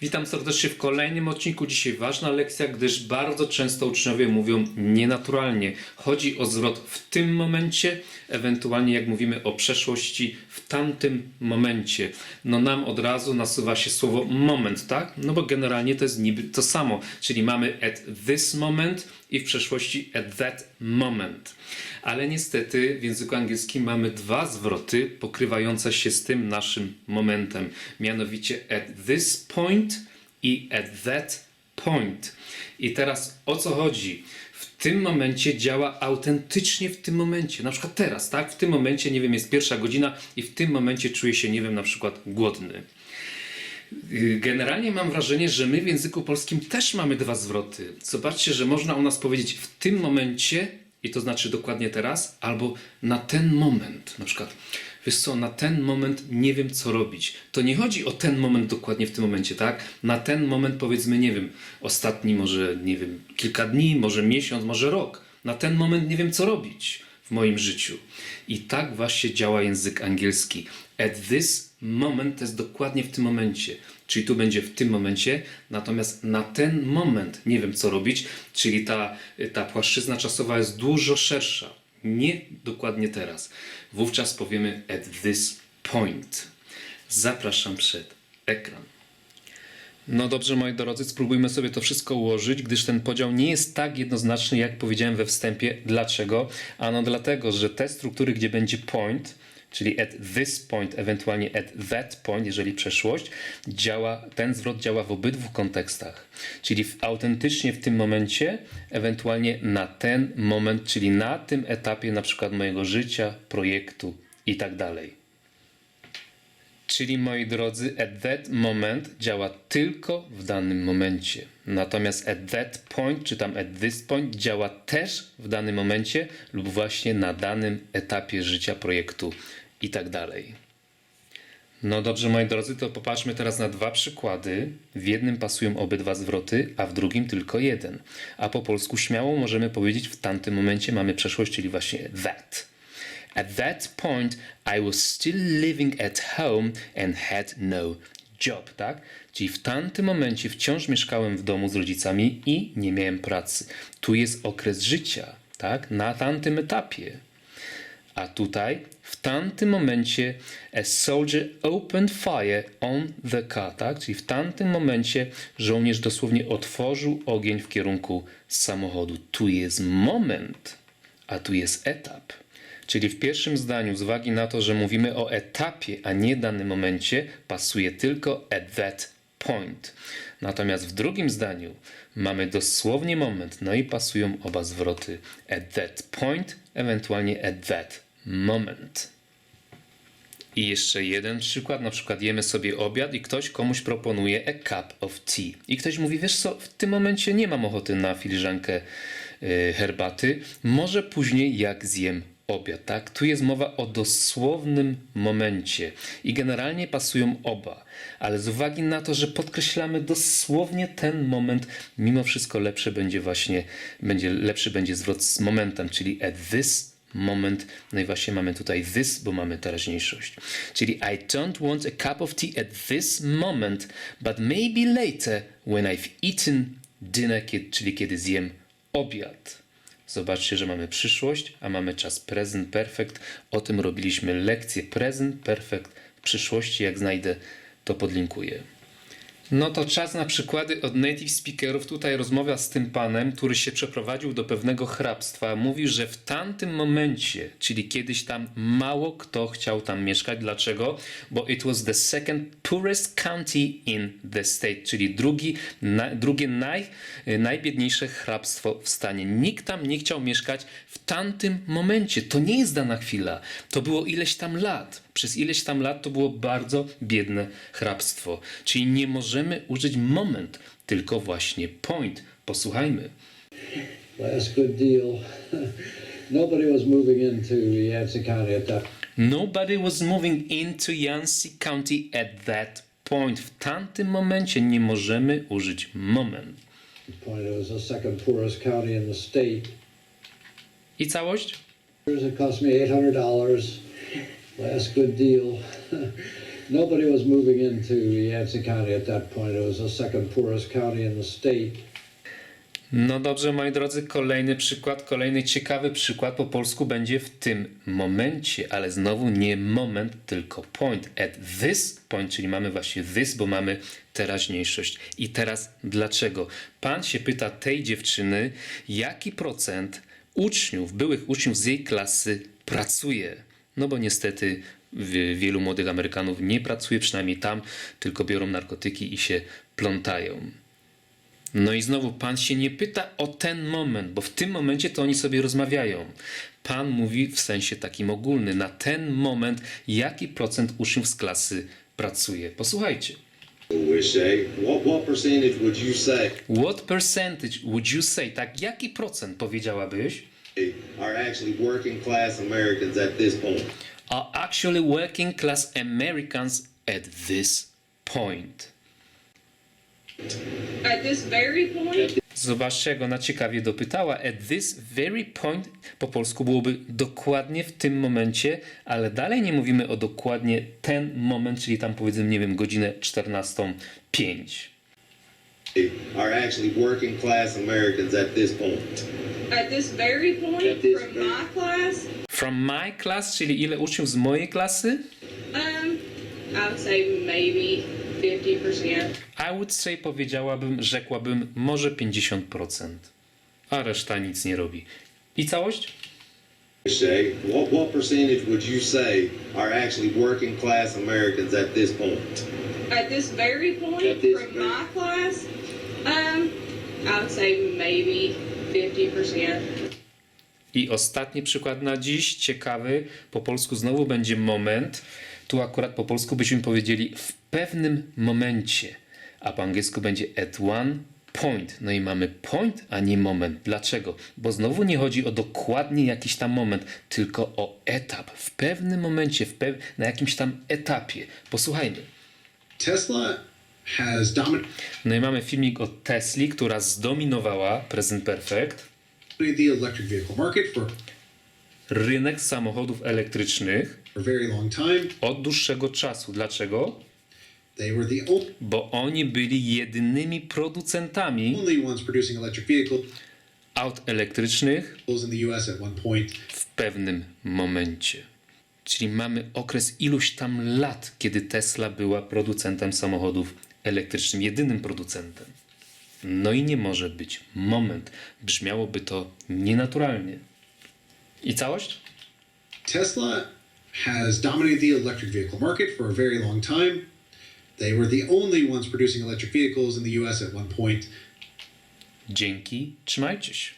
Witam serdecznie w kolejnym odcinku. Dzisiaj ważna lekcja, gdyż bardzo często uczniowie mówią nienaturalnie. Chodzi o zwrot w tym momencie, ewentualnie jak mówimy o przeszłości w tamtym momencie. No nam od razu nasuwa się słowo moment, tak? No bo generalnie to jest niby to samo, czyli mamy at this moment i w przeszłości at that moment. Ale niestety w języku angielskim mamy dwa zwroty pokrywające się z tym naszym momentem. Mianowicie at this point i at that point. I teraz o co chodzi? W tym momencie działa autentycznie w tym momencie. Na przykład teraz, tak? W tym momencie, nie wiem, jest pierwsza godzina i w tym momencie czuję się, nie wiem, na przykład głodny. Y, Generalnie mam wrażenie, że my w języku polskim też mamy dwa zwroty. Zobaczcie, że można u nas powiedzieć w tym momencie, i to znaczy dokładnie teraz, albo na ten moment. Na przykład, wiesz co, na ten moment nie wiem co robić. To nie chodzi o ten moment dokładnie w tym momencie, tak? Na ten moment powiedzmy, nie wiem, ostatni może, nie wiem, kilka dni, może miesiąc, może rok. Na ten moment nie wiem co robić w moim życiu. I tak właśnie działa język angielski. At this moment to jest dokładnie w tym momencie. Czyli tu będzie w tym momencie, natomiast na ten moment nie wiem co robić, czyli ta, ta płaszczyzna czasowa jest dużo szersza. Nie dokładnie teraz. Wówczas powiemy at this point. Zapraszam przed ekran. No dobrze, moi drodzy, spróbujmy sobie to wszystko ułożyć, gdyż ten podział nie jest tak jednoznaczny, jak powiedziałem we wstępie. Dlaczego? Ano dlatego, że te struktury, gdzie będzie point, czyli at this point, ewentualnie at that point, jeżeli przeszłość, działa, ten zwrot działa w obydwu kontekstach. Czyli w, autentycznie w tym momencie, ewentualnie na ten moment, czyli na tym etapie na przykład mojego życia, projektu i tak dalej. Czyli moi drodzy, at that moment działa tylko w danym momencie. Natomiast at that point, czy tam at this point działa też w danym momencie lub właśnie na danym etapie życia, projektu i tak dalej. No dobrze, moi drodzy, to popatrzmy teraz na dwa przykłady. W jednym pasują obydwa zwroty, a w drugim tylko jeden. A po polsku śmiało możemy powiedzieć w tamtym momencie mamy przeszłość, czyli właśnie that. At that point, I was still living at home and had no job, tak? Czyli w tamtym momencie wciąż mieszkałem w domu z rodzicami i nie miałem pracy. Tu jest okres życia, tak? Na tamtym etapie. A tutaj, w tamtym momencie, a soldier opened fire on the car, tak? Czyli w tamtym momencie żołnierz dosłownie otworzył ogień w kierunku samochodu. Tu jest moment, a tu jest etap. Czyli w pierwszym zdaniu, z uwagi na to, że mówimy o etapie, a nie danym momencie, pasuje tylko at that point. Natomiast w drugim zdaniu mamy dosłownie moment, no i pasują oba zwroty at that point, ewentualnie at that moment. I jeszcze jeden przykład, na przykład jemy sobie obiad i ktoś komuś proponuje a cup of tea. I ktoś mówi, wiesz co, w tym momencie nie mam ochoty na filiżankę y, herbaty, może później jak zjem obiad, tak? Tu jest mowa o dosłownym momencie i generalnie pasują oba, ale z uwagi na to, że podkreślamy dosłownie ten moment, mimo wszystko lepsze będzie właśnie, będzie, lepszy będzie zwrot z momentem, czyli at this moment. No i właśnie mamy tutaj this, bo mamy teraźniejszość. Czyli I don't want a cup of tea at this moment, but maybe later when I've eaten dinner, czyli kiedy zjem obiad. Zobaczcie, że mamy przyszłość, a mamy czas present perfect. O tym robiliśmy lekcję present perfect w przyszłości. Jak znajdę, to podlinkuję. No to czas na przykłady od native speakerów. Tutaj rozmawia z tym panem, który się przeprowadził do pewnego hrabstwa. Mówi, że w tamtym momencie, czyli kiedyś tam mało kto chciał tam mieszkać. Dlaczego? Bo it was the second poorest county in the state, czyli drugi, na, drugie naj, najbiedniejsze hrabstwo w stanie. Nikt tam nie chciał mieszkać w tamtym momencie. To nie jest dana chwila. To było ileś tam lat przez ileś tam lat to było bardzo biedne hrabstwo. Czyli nie możemy użyć moment, tylko właśnie point. Posłuchajmy. Last good deal. Nobody was moving into Yancey County at that Nobody was moving into Yancey County at that point. W tamtym momencie nie możemy użyć moment. point. It was the second poorest county in the state. I całość? It cost me eight hundred dollars. Last good deal. Nobody was moving into Yancey County at that point. It was the second poorest county in the state. No dobrze, moi drodzy, kolejny przykład, kolejny ciekawy przykład po polsku będzie w tym momencie, ale znowu nie moment, tylko point. At this point, czyli mamy właśnie this, bo mamy teraźniejszość. I teraz dlaczego? Pan się pyta tej dziewczyny, jaki procent uczniów, byłych uczniów z jej klasy pracuje. No bo niestety wielu młodych Amerykanów nie pracuje, przynajmniej tam, tylko biorą narkotyki i się plątają. No i znowu pan się nie pyta o ten moment, bo w tym momencie to oni sobie rozmawiają. Pan mówi w sensie takim ogólny, na ten moment, jaki procent uczniów z klasy pracuje. Posłuchajcie. what percentage would you say What percentage would you say? Tak, jaki procent powiedziałabyś? are actually working class Americans at this point? Are actually working class Americans at this point. At this very point, Zobaczcie, jak ona ciekawie dopytała. At this very point, po polsku byłoby dokładnie w tym momencie, ale dalej nie mówimy o dokładnie ten moment, czyli tam powiedzmy, nie wiem, godzinę 14.05. Are actually working class Americans at this point? at this very point At this from very- my class, From my class, czyli ile uczniów z mojej klasy? um, I would say maybe 50%. I would say, powiedziałabym, rzekłabym, może 50%. A reszta nic nie robi. I całość? Shay, what what percentage would you say are actually working class Americans at this point? At this very point At this from very- my class, um, I would say maybe 50%. I ostatni przykład na dziś, ciekawy, po polsku znowu będzie moment. Tu akurat po polsku byśmy powiedzieli w pewnym momencie, a po angielsku będzie at one point. No i mamy point, a nie moment. Dlaczego? Bo znowu nie chodzi o dokładnie jakiś tam moment, tylko o etap. W pewnym momencie, w pew- na jakimś tam etapie. Posłuchajmy. Tesla has dominated No i mamy filmik o Tesli, która zdominowała Present Perfect the electric vehicle market for rynek samochodów elektrycznych a very long time. od dłuższego czasu. Dlaczego? They were the only bo oni byli jedynymi producentami only ones producing electric vehicles aut elektrycznych in the US at one point. w pewnym momencie. Czyli mamy okres iluś tam lat, kiedy Tesla była producentem samochodów elektrycznych, jedynym producentem. No i nie może być moment. Brzmiałoby to nienaturalnie. I całość? Tesla has dominated the electric vehicle market for a very long time. They were the only ones producing electric vehicles in the US at one point. Dzięki, trzymajcie się.